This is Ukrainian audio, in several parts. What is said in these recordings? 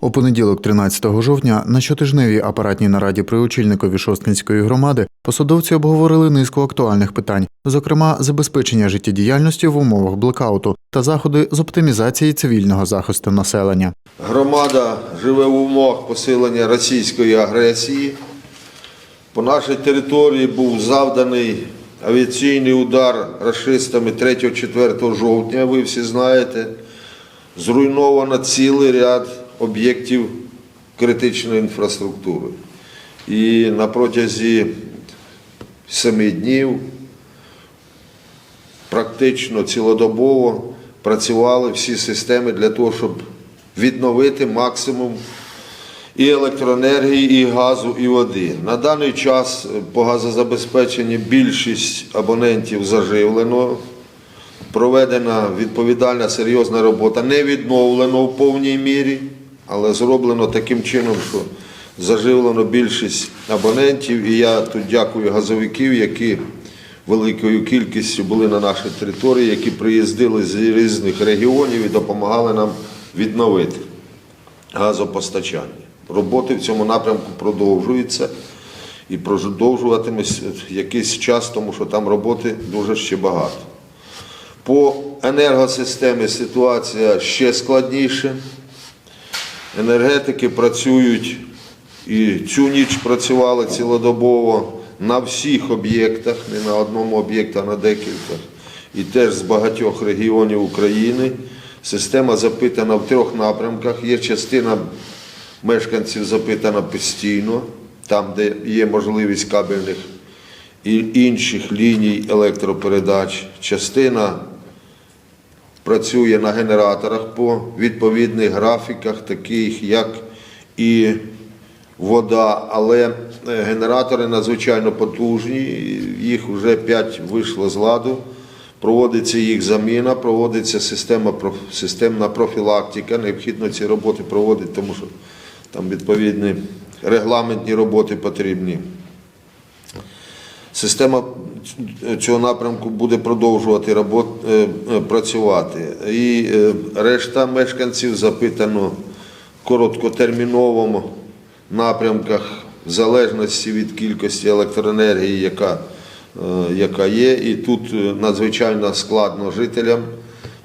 У понеділок, 13 жовтня, на щотижневій апаратній нараді при очільникові Шосткинської громади посадовці обговорили низку актуальних питань, зокрема забезпечення життєдіяльності в умовах блекауту та заходи з оптимізації цивільного захисту населення. Громада живе в умовах посилення російської агресії. По нашій території був завданий авіаційний удар рашистами 3-4 жовтня, ви всі знаєте. Зруйновано цілий ряд об'єктів критичної інфраструктури. І на протязі семи днів практично цілодобово працювали всі системи для того, щоб відновити максимум і електроенергії, і газу, і води. На даний час по газозабезпеченні більшість абонентів заживлено. Проведена відповідальна серйозна робота, не відновлено в повній мірі, але зроблено таким чином, що заживлено більшість абонентів. І я тут дякую газовиків, які великою кількістю були на нашій території, які приїздили з різних регіонів і допомагали нам відновити газопостачання. Роботи в цьому напрямку продовжуються і продовжуватимуть якийсь час, тому що там роботи дуже ще багато. По енергосистемі ситуація ще складніша. Енергетики працюють і цю ніч працювали цілодобово на всіх об'єктах, не на одному об'єкті, а на декількох. І теж з багатьох регіонів України. Система запитана в трьох напрямках. Є частина мешканців запитана постійно, там, де є можливість кабельних і інших ліній електропередач. Частина працює на генераторах по відповідних графіках, таких як і вода, але е, генератори надзвичайно потужні, їх вже 5 вийшло з ладу. Проводиться їх заміна, проводиться система, системна профілактика. Необхідно ці роботи проводити, тому що там відповідні регламентні роботи потрібні. Система цього напрямку буде продовжувати робот, е, е, працювати. І е, решта мешканців запитано короткотерміновому напрямках в залежності від кількості електроенергії, яка, яка є. І тут надзвичайно складно жителям,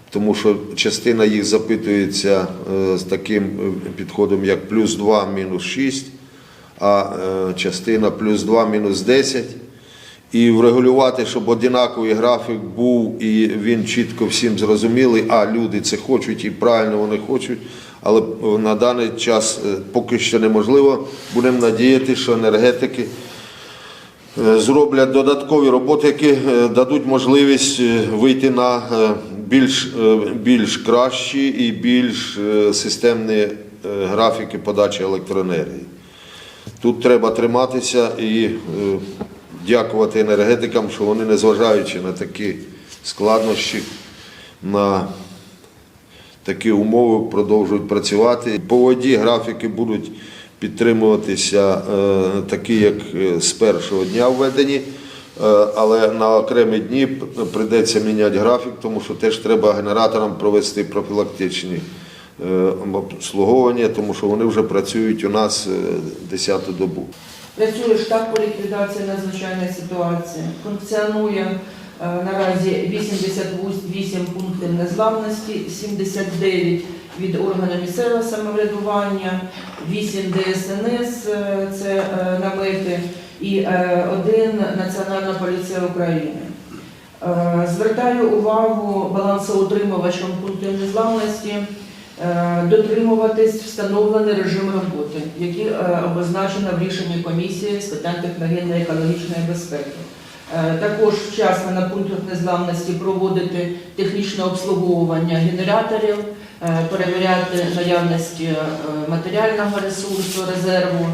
тому що частина їх запитується з таким підходом, як плюс 2, мінус 6, а частина плюс 2, мінус 10 і врегулювати, щоб однаковий графік був і він чітко всім зрозумілий, а люди це хочуть і правильно вони хочуть. Але на даний час е, поки що неможливо. Будемо надіяти, що енергетики е, зроблять додаткові роботи, які е, дадуть можливість вийти на більш, більш кращі і більш системні графіки подачі електроенергії. Тут треба триматися і дякувати енергетикам, що вони, незважаючи на такі складнощі, на такі умови продовжують працювати. По воді графіки будуть підтримуватися е, такі, як е, з першого дня введені. Е, Але на окремі дні прийдеться міняти графік, тому що теж треба генераторам провести профілактичні обслуговування, тому що вони вже працюють у нас е, 10-ту добу. Працює штаб по ліквідації надзвичайної ситуації. Функціонує е, наразі 88 пунктів незламності, 79 від органу місцевого самоврядування, 8 ДСНС, е, це е, намети, і один Національна поліція України. Звертаю увагу балансоутримувачам пунктів незламності дотримуватись встановлений режим роботи, який е, обозначено в рішенні комісії з питань техногенної екологічної безпеки. Е, Також вчасно на пунктах незламності проводити технічне обслуговування генераторів, е, перевіряти наявності е, матеріального ресурсу, резерву,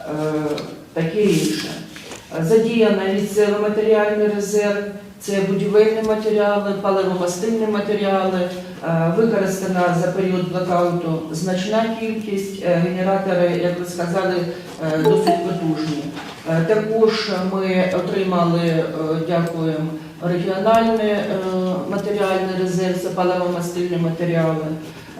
е, таке інше. Задіяно місцевий матеріальний резерв, це будівельні матеріали, паливомастильні матеріали. Е, Використана за період блокауту значна кількість. Е, Генератори, як ви сказали, е, досить потужні. Також ми отримали, дякуємо, регіональний матеріальний резерв, це паливомастильні матеріали.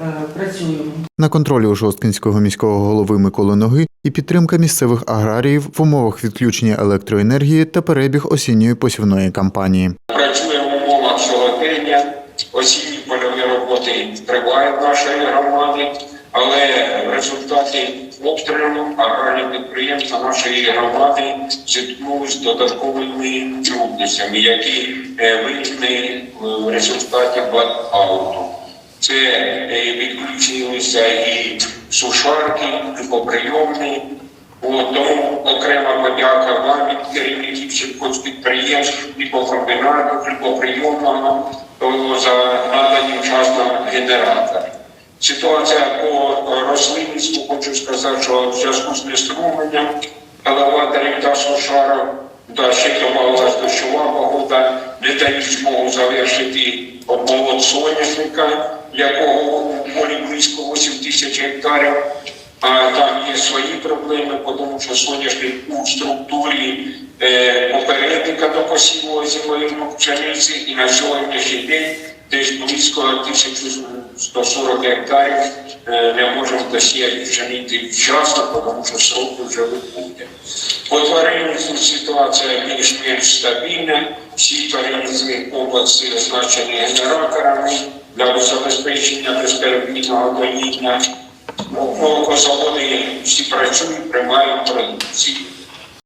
Е, працюємо. На контролі у Шосткинського міського голови Миколи Ноги і підтримка місцевих аграріїв в умовах відключення електроенергії та перебіг осінньої посівної кампанії. Працює в умовах сьогодення. Осінні польові роботи тривають нашої громади, але в результаті обстрілу аграрні підприємства нашої громади зіткнулися з додатковими трудностями, які е, виникли е, в результаті блокауту. Це е, відключилися і сушарки, і поприйомні, тому окрема подяка вам від керівників сільхозпідприємств, хлібокомбінату, хлібоприйомного за надані вчасно генератори. Ситуація по рослинництву, хочу сказати, що в зв'язку з неструмленням елеваторів та сушарок, ще добавилась дощова погода, не дають змогу завершити обмолот соняшника, якого у полі близько 8 тисяч гектарів. А там є свої проблеми, тому що соняшник у структурі е, попередника до посіву озимої пшениці і на сьогоднішній день десь близько 1140 гектарів е, не можемо досіяти пшениці вчасно, тому що сроки вже виходять. По тваринництву ситуація більш-менш стабільна. Всі тваринницькі області оснащені генераторами для забезпечення безперебійного доїння. Молокозаводи всі працюють, приймають продукцію.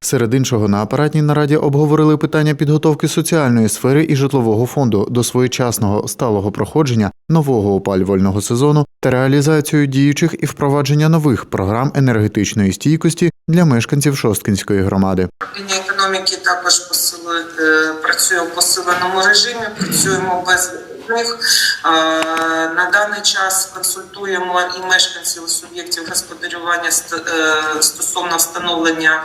Серед іншого на апаратній нараді обговорили питання підготовки соціальної сфери і житлового фонду до своєчасного сталого проходження нового опалювального сезону та реалізацію діючих і впровадження нових програм енергетичної стійкості для мешканців Шосткинської громади. Управління економіки також посили, е, працює в посиленому режимі, працюємо без них. Е, На даний час консультуємо і мешканців суб'єктів господарювання е, стосовно встановлення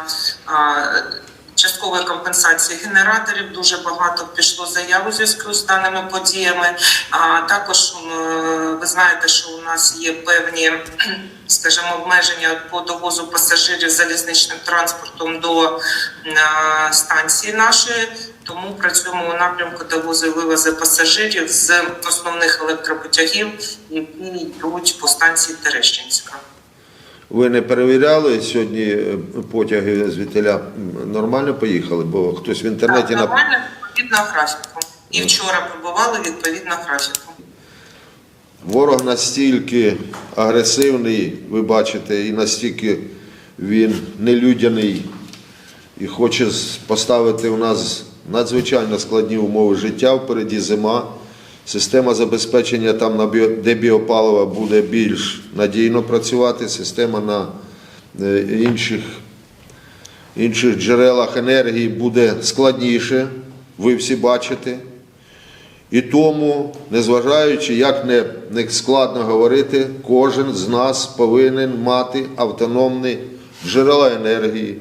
е, компенсації генераторів. Дуже багато пішло заяв у зв'язку з даними подіями. А також е, ви знаєте, що у нас є певні, скажімо, обмеження по довозу пасажирів залізничним транспортом до станції нашої. Тому працюємо у напрямку довозу і вивозу пасажирів з основних електропотягів, які йдуть по станції Терещинська. Ви не перевіряли сьогодні е, потяги з вітеля нормально поїхали, бо хтось в інтернеті Так, нормально відповідно графіку. І вчора прибували відповідно графіку. Ворог настільки агресивний, ви бачите, і настільки він нелюдяний і хоче поставити у нас надзвичайно складні умови життя. Впереді зима. Система забезпечення там, на де біопаливо, буде більш надійно працювати. Система на е, інших, інших джерелах енергії буде складніше. Ви всі бачите. І тому, незважаючи, як не, не складно говорити, кожен з нас повинен мати автономні джерела енергії,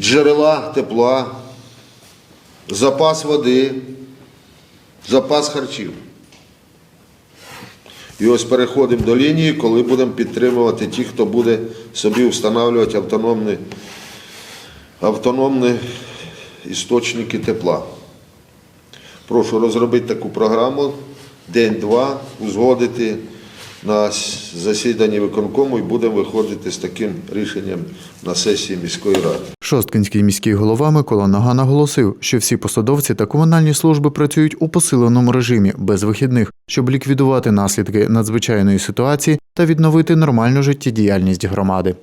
джерела тепла, запас води, запас харчів. І ось переходимо до лінії, коли будемо підтримувати ті, хто буде собі встановлювати автономні, автономні істочники тепла. Прошу розробити таку програму день-два, узгодити на засіданні виконкому і будемо виходити з таким рішенням на сесії міської ради. Шосткинський міський голова Микола Нога наголосив, що всі посадовці та комунальні служби працюють у посиленому режимі без вихідних, щоб ліквідувати наслідки надзвичайної ситуації та відновити нормальну життєдіяльність громади.